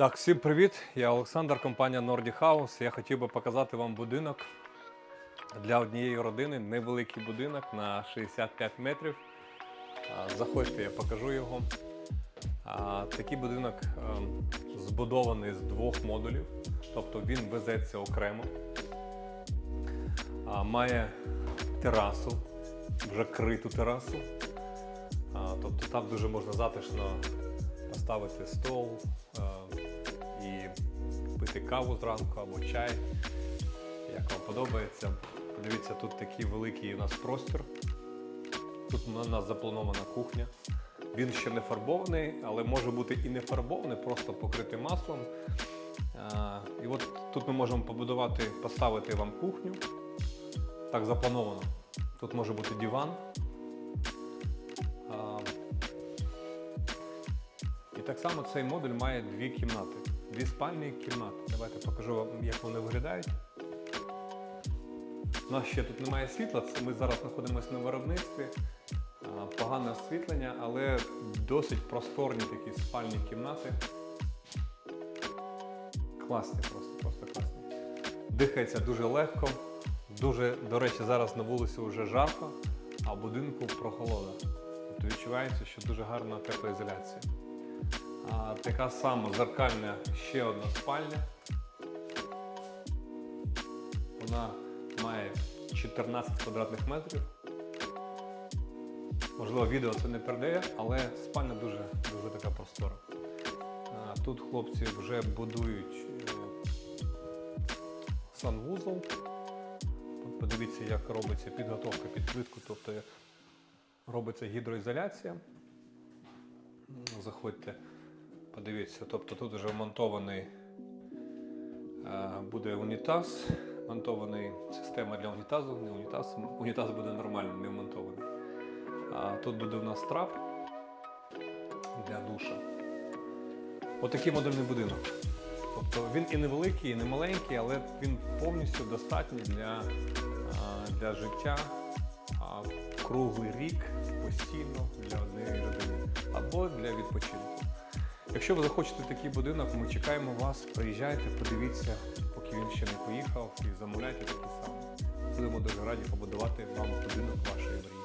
Так, всім привіт! Я Олександр, компанія Nordic House. Я хотів би показати вам будинок для однієї родини. Невеликий будинок на 65 метрів. Заходьте, я покажу його. Такий будинок ем, збудований з двох модулів, тобто він везеться окремо. Має терасу, вже криту терасу. Тобто там дуже можна затишно поставити стол е, і пити каву зранку або чай, як вам подобається. Подивіться, тут такий великий у нас простір. Тут у нас запланована кухня. Він ще не фарбований, але може бути і не фарбований, просто покритий маслом. А, І от тут ми можемо побудувати, поставити вам кухню. Так заплановано. Тут може бути диван. А, і так само цей модуль має дві кімнати. Дві спальні кімнати. Давайте покажу вам, як вони виглядають. У нас ще тут немає світла, ми зараз знаходимося на виробництві. Погане освітлення, але досить просторні такі спальні кімнати. Класні, просто, просто класні. Дихається дуже легко. Дуже, до речі, зараз на вулиці вже жарко, а в будинку прохолода. Тобто відчувається, що дуже гарна теплоізоляція. Така сама зеркальна ще одна спальня. Вона має 14 квадратних метрів. Можливо, відео це не передає, але спальня дуже, дуже така простора. Тут хлопці вже будують е, санвузол. Подивіться, як робиться підготовка під плитку, тобто робиться гідроізоляція. Заходьте, подивіться, тобто тут вже вмонтований е, буде унітаз, монтований система для унітазу, не унітаз, унітаз буде нормально, не вмонтований. А тут буде у нас трап для душа. Отакий модульний будинок. Тобто він і невеликий, і не маленький, але він повністю достатній для, для життя круглий рік постійно для однієї родини або для відпочинку. Якщо ви захочете такий будинок, ми чекаємо вас. Приїжджайте, подивіться, поки він ще не поїхав, і замовляйте таке саме. Будемо дуже раді побудувати вам будинок вашої мрії.